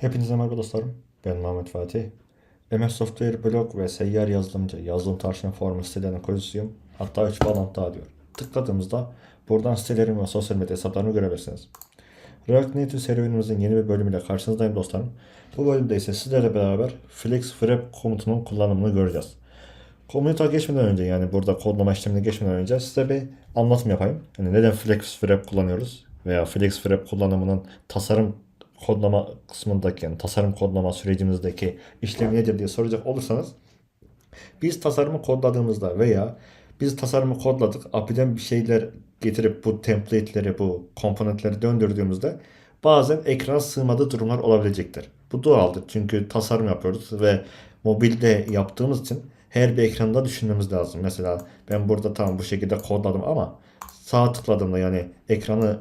Hepinize merhaba dostlarım. Ben Mehmet Fatih. MS Software blog ve seyyar yazılımcı yazılım tarçın formu sitelerine kurucusuyum. Hatta 3 bağlantı daha diyor. Tıkladığımızda buradan sitelerim ve sosyal medya hesaplarını görebilirsiniz. React Native serüvenimizin yeni bir bölümüyle karşınızdayım dostlarım. Bu bölümde ise sizlerle beraber flex wrap komutunun kullanımını göreceğiz. Komuta geçmeden önce yani burada kodlama işlemine geçmeden önce size bir anlatım yapayım. Yani neden flex wrap kullanıyoruz veya flex wrap kullanımının tasarım kodlama kısmındaki yani tasarım kodlama sürecimizdeki işlem nedir diye soracak olursanız biz tasarımı kodladığımızda veya biz tasarımı kodladık API'den bir şeyler getirip bu template'leri bu komponentleri döndürdüğümüzde bazen ekran sığmadığı durumlar olabilecektir. Bu doğaldır çünkü tasarım yapıyoruz ve mobilde yaptığımız için her bir ekranda düşünmemiz lazım. Mesela ben burada tamam bu şekilde kodladım ama sağ tıkladığımda yani ekranı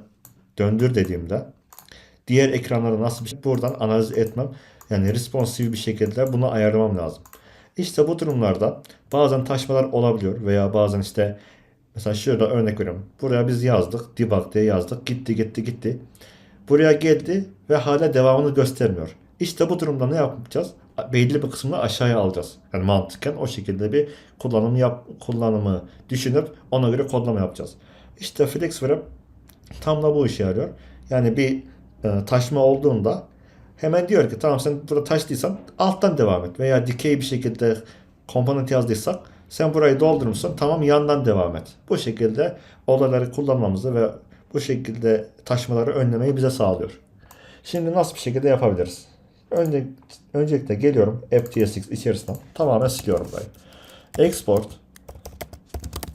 döndür dediğimde diğer ekranları nasıl bir şey buradan analiz etmem yani responsif bir şekilde bunu ayarlamam lazım. İşte bu durumlarda bazen taşmalar olabiliyor veya bazen işte mesela şurada örnek veriyorum. Buraya biz yazdık debug diye yazdık gitti gitti gitti. Buraya geldi ve hala devamını göstermiyor. İşte bu durumda ne yapacağız? Belli bir kısmını aşağıya alacağız. Yani mantıken o şekilde bir kullanım yap kullanımı düşünüp ona göre kodlama yapacağız. İşte FlexWrap tam da bu işe yarıyor. Yani bir e, taşma olduğunda hemen diyor ki tamam sen burada taştıysan alttan devam et veya dikey bir şekilde komponent yazdıysak sen burayı doldurmuşsun tamam yandan devam et. Bu şekilde olayları kullanmamızı ve bu şekilde taşmaları önlemeyi bize sağlıyor. Şimdi nasıl bir şekilde yapabiliriz? Önce, öncelikle geliyorum FTSX içerisinden tamamen siliyorum burayı. Export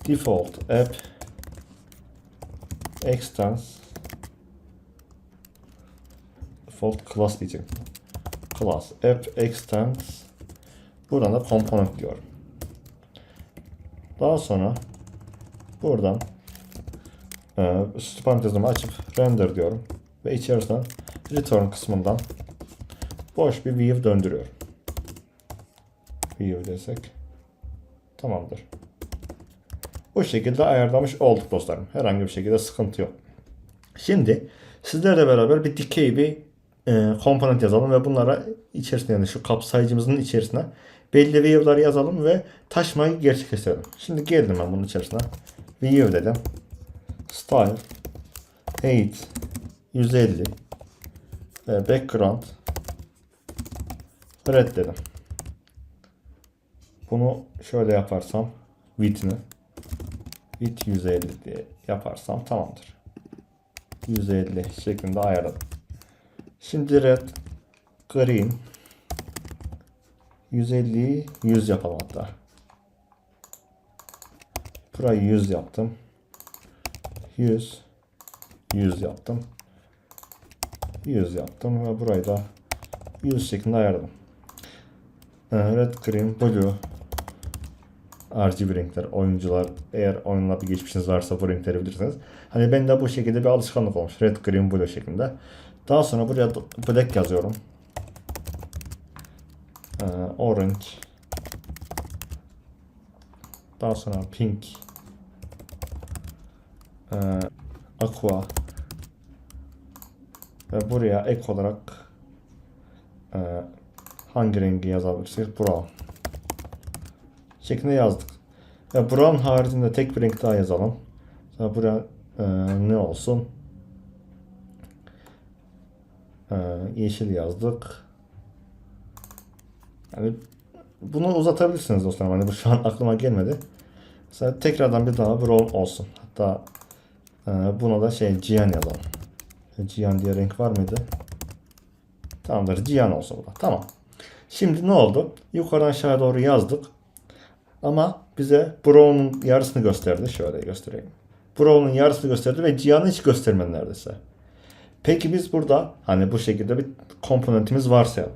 default app extends default class diyeceğim. Class app extends buradan da component diyorum. Daha sonra buradan e, parantezimi açıp render diyorum ve içerisinden return kısmından boş bir view döndürüyorum. View desek tamamdır. Bu şekilde ayarlamış olduk dostlarım. Herhangi bir şekilde sıkıntı yok. Şimdi sizlerle beraber bir dikey bir e, komponent yazalım ve bunlara içerisine yani şu kapsayıcımızın içerisine belli view'ları yazalım ve taşmayı gerçekleştirelim. Şimdi geldim ben bunun içerisine. View dedim. Style 8 150 ve background red dedim. Bunu şöyle yaparsam width'ini width 150 diye yaparsam tamamdır. 150 şeklinde ayarladım. Şimdi red green 150'yi 100 yapalım hatta. Burayı 100 yaptım. 100 100 yaptım. 100 yaptım ve burayı da 100 şeklinde ayarladım. Ee, Red, green, blue RGB renkler oyuncular eğer oyunla bir geçmişiniz varsa bu renkleri bilirsiniz. Hani ben de bu şekilde bir alışkanlık olmuş. Red, green, blue şeklinde. Daha sonra buraya black yazıyorum. Ee, orange. Daha sonra pink. Ee, aqua. Ve buraya ek olarak e, hangi rengi yazabilirsiniz? Brown. Şeklinde yazdık. Ve brown haricinde tek bir renk daha yazalım. Mesela buraya e, ne olsun? E, yeşil yazdık. Yani bunu uzatabilirsiniz dostlarım. Hani bu şu an aklıma gelmedi. Mesela tekrardan bir daha brown olsun. Hatta e, buna da şey cyan yazalım. Cyan diye renk var mıydı? Tamamdır. Cyan olsun bu da. Tamam. Şimdi ne oldu? Yukarıdan aşağı doğru yazdık. Ama bize Brown'un yarısını gösterdi. Şöyle göstereyim. Brown'un yarısını gösterdi ve Cihan'ı hiç göstermedi neredeyse. Peki biz burada hani bu şekilde bir komponentimiz varsa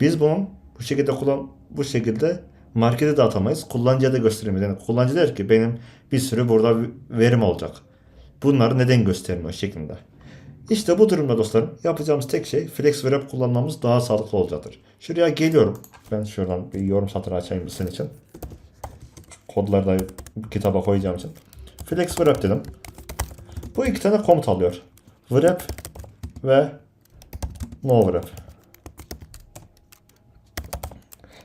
biz bunun bu şekilde kullan bu şekilde markete de atamayız. Kullanıcıya da gösteremeyiz. Yani kullanıcı der ki benim bir sürü burada verim olacak. Bunları neden göstermiyor şeklinde. İşte bu durumda dostlarım yapacağımız tek şey Flex Wrap kullanmamız daha sağlıklı olacaktır. Şuraya geliyorum. Ben şuradan bir yorum satırı açayım sizin için. Kodları da kitaba koyacağım için. Flex Wrap dedim. Bu iki tane komut alıyor wrap ve no wrap.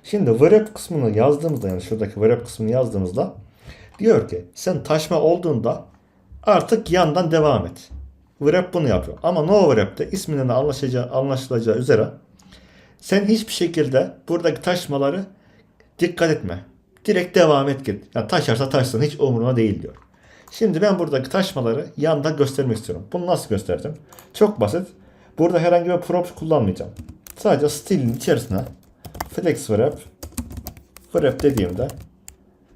Şimdi wrap kısmını yazdığımızda yani şuradaki wrap kısmını yazdığımızda diyor ki sen taşma olduğunda artık yandan devam et. Wrap bunu yapıyor. Ama no wrap'te isminden anlaşacağı, anlaşılacağı üzere sen hiçbir şekilde buradaki taşmaları dikkat etme. Direkt devam et git. Yani taşarsa taşsın hiç umuruna değil diyor. Şimdi ben buradaki taşmaları yanda göstermek istiyorum. Bunu nasıl göstereceğim? Çok basit. Burada herhangi bir prompt kullanmayacağım. Sadece stilin içerisine flex wrap wrap dediğimde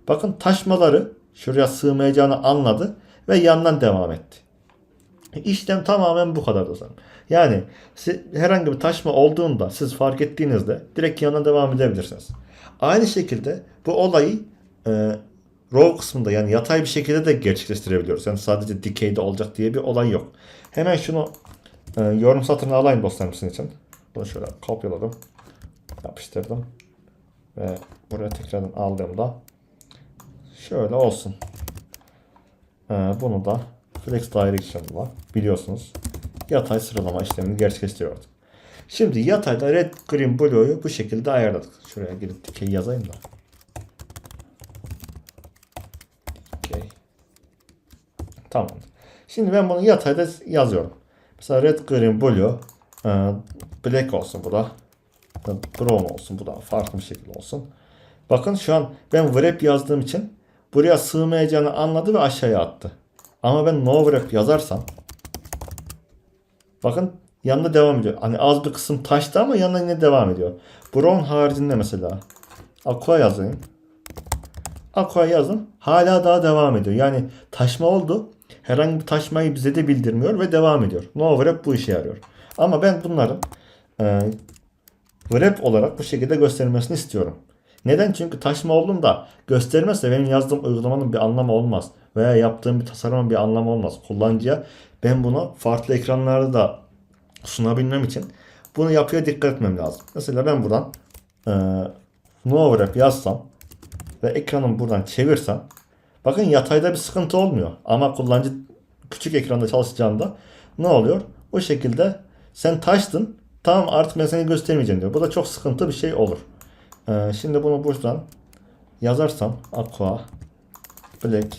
bakın taşmaları şuraya sığmayacağını anladı ve yandan devam etti. İşlem tamamen bu kadar dostlarım. Yani herhangi bir taşma olduğunda siz fark ettiğinizde direkt yanına devam edebilirsiniz. Aynı şekilde bu olayı e, row kısmında yani yatay bir şekilde de gerçekleştirebiliyoruz. Yani sadece dikeyde olacak diye bir olay yok. Hemen şunu e, yorum satırına alayım dostlarım sizin için. Bunu şöyle kopyaladım. Yapıştırdım. Ve buraya tekrardan aldığımda şöyle olsun. E, bunu da Flex Direction'la biliyorsunuz yatay sıralama işlemini gerçekleştiriyorduk. Şimdi yatayda red, green, blue'yu bu şekilde ayarladık. Şuraya gidip dikey yazayım da. Dikey. Tamam. Şimdi ben bunu yatayda yazıyorum. Mesela red, green, blue, e, black olsun bu da. Brown olsun bu da farklı bir şekilde olsun. Bakın şu an ben wrap yazdığım için buraya sığmayacağını anladı ve aşağıya attı. Ama ben no wrap yazarsam bakın yanında devam ediyor. Hani az bir kısım taştı ama yanında yine devam ediyor. Brown haricinde mesela aqua yazayım. Aqua yazın. Hala daha devam ediyor. Yani taşma oldu. Herhangi bir taşmayı bize de bildirmiyor ve devam ediyor. No wrap bu işe yarıyor. Ama ben bunların e, wrap olarak bu şekilde gösterilmesini istiyorum. Neden? Çünkü taşma olduğunda göstermezse benim yazdığım uygulamanın bir anlamı olmaz. Veya yaptığım bir tasarımın bir anlamı olmaz. Kullanıcıya ben bunu farklı ekranlarda da sunabilmem için bunu yapıya dikkat etmem lazım. Mesela ben buradan e, no wrap yazsam ve ekranımı buradan çevirsem bakın yatayda bir sıkıntı olmuyor. Ama kullanıcı küçük ekranda çalışacağında ne oluyor? O şekilde sen taştın tamam artık ben seni göstermeyeceğim diyor. Bu da çok sıkıntı bir şey olur. Ee, şimdi bunu buradan yazarsam aqua black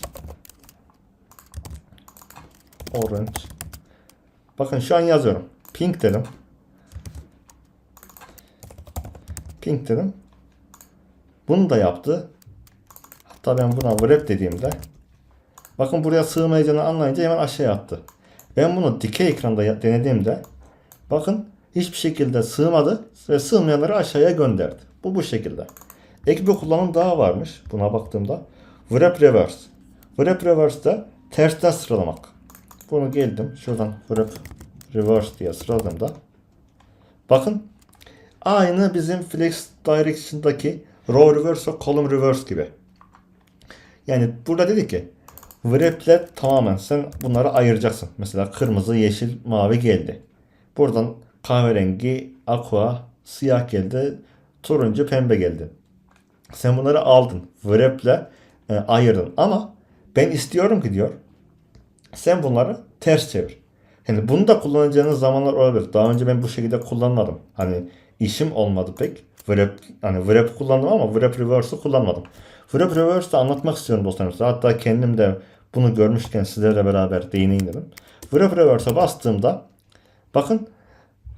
orange bakın şu an yazıyorum. Pink dedim. Pink dedim. Bunu da yaptı. Hatta ben buna wrap dediğimde bakın buraya sığmayacağını anlayınca hemen aşağıya attı. Ben bunu dikey ekranda denediğimde bakın hiçbir şekilde sığmadı ve sığmayanları aşağıya gönderdi. Bu bu şekilde. Ek bir kullanım daha varmış buna baktığımda. Wrap reverse. Wrap reverse de tersten sıralamak. Bunu geldim şuradan wrap reverse diye sıraladığımda bakın aynı bizim flex direction'daki row reverse ve column reverse gibi. Yani burada dedi ki wrap'le tamamen sen bunları ayıracaksın. Mesela kırmızı, yeşil, mavi geldi. Buradan kahverengi, aqua, siyah geldi. Turuncu, pembe geldi. Sen bunları aldın. Wrap'le e, ayırdın. Ama ben istiyorum ki diyor. Sen bunları ters çevir. Yani bunu da kullanacağınız zamanlar olabilir. Daha önce ben bu şekilde kullanmadım. Hani işim olmadı pek. Wrap, hani wrap kullandım ama wrap reverse'ı kullanmadım. Wrap reverse'ı anlatmak istiyorum dostlarım size. Hatta kendim de bunu görmüşken sizlerle beraber değineyim dedim. Wrap reverse'a bastığımda bakın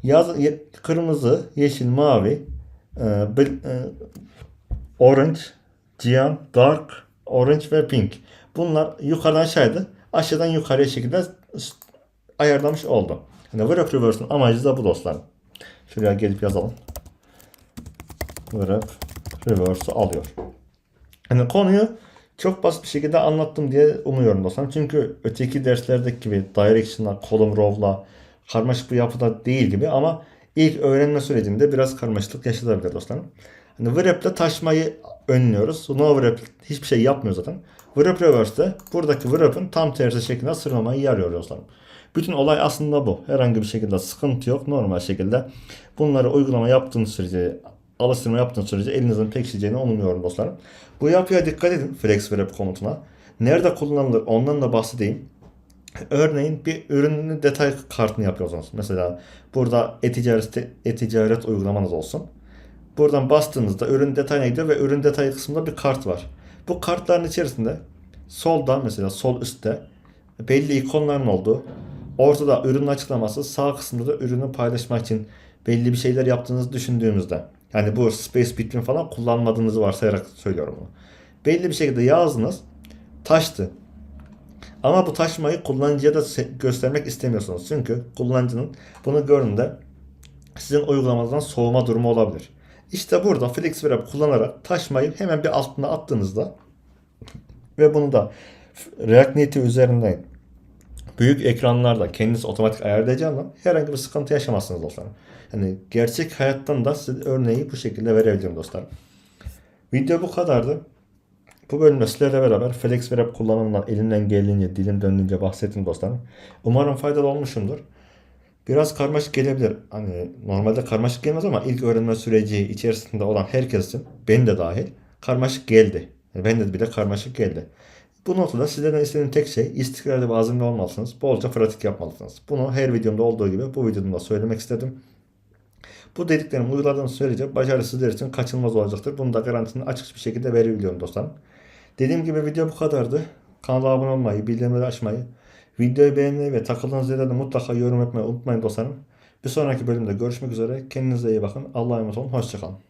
yaz, ye- kırmızı, yeşil, mavi, e, bel- e, orange, cyan, dark, orange ve pink. Bunlar yukarıdan aşağıydı. Aşağıdan yukarıya şekilde ayarlamış oldum. Yani wrap reverse'ın amacı da bu dostlarım. Şuraya gelip yazalım. Wrap reverse'ı alıyor. Yani konuyu çok basit bir şekilde anlattım diye umuyorum dostlarım. Çünkü öteki derslerdeki gibi direction'la, column row'la karmaşık bir yapıda değil gibi ama ilk öğrenme sürecinde biraz karmaşıklık yaşanabilir dostlarım. Hani wrap'le taşmayı önlüyoruz. No wrap hiçbir şey yapmıyor zaten. Wrap reverse'de buradaki wrap'ın tam tersi şeklinde sıralamayı yarıyor dostlarım. Bütün olay aslında bu. Herhangi bir şekilde sıkıntı yok. Normal şekilde bunları uygulama yaptığınız sürece, alıştırma yaptığınız sürece elinizin pekişeceğini umuyorum dostlarım. Bu yapıya dikkat edin flex wrap komutuna. Nerede kullanılır ondan da bahsedeyim. Örneğin bir ürünün detay kartını yapıyorsunuz. Mesela burada e-ticaret, e-ticaret uygulamanız olsun. Buradan bastığınızda ürün detayına gidiyor ve ürün detayı kısmında bir kart var. Bu kartların içerisinde solda mesela sol üstte belli ikonların olduğu, ortada ürünün açıklaması, sağ kısımda da ürünü paylaşmak için belli bir şeyler yaptığınızı düşündüğümüzde yani bu Space Between falan kullanmadığınızı varsayarak söylüyorum bunu. Belli bir şekilde yazdınız, taştı. Ama bu taşmayı kullanıcıya da göstermek istemiyorsunuz. Çünkü kullanıcının bunu gördüğünde sizin uygulamadan soğuma durumu olabilir. İşte burada FlexWrap kullanarak taşmayı hemen bir altına attığınızda ve bunu da React Native üzerinden büyük ekranlarda kendiniz otomatik ayarlayacağından herhangi bir sıkıntı yaşamazsınız dostlarım. Yani gerçek hayattan da size örneği bu şekilde verebilirim dostlarım. Video bu kadardı. Bu bölümde sizlerle beraber FlexWrap kullanımından elimden geldiğince, dilim döndüğünce bahsettim dostlarım. Umarım faydalı olmuşumdur. Biraz karmaşık gelebilir. Hani normalde karmaşık gelmez ama ilk öğrenme süreci içerisinde olan herkes için, ben de dahil, karmaşık geldi. Ben de bile karmaşık geldi. Bu noktada sizlerden istediğim tek şey istikrarlı ve azimli olmalısınız. Bolca pratik yapmalısınız. Bunu her videomda olduğu gibi bu videomda da söylemek istedim. Bu dediklerimi uyguladığınız sürece başarı sizler için kaçınılmaz olacaktır. Bunu da garantini açık bir şekilde verebiliyorum dostlarım. Dediğim gibi video bu kadardı. Kanala abone olmayı, bildirimleri açmayı, videoyu beğenmeyi ve takıldığınız yerlerde mutlaka yorum yapmayı unutmayın dostlarım. Bir sonraki bölümde görüşmek üzere. Kendinize iyi bakın. Allah'a emanet olun. Hoşçakalın.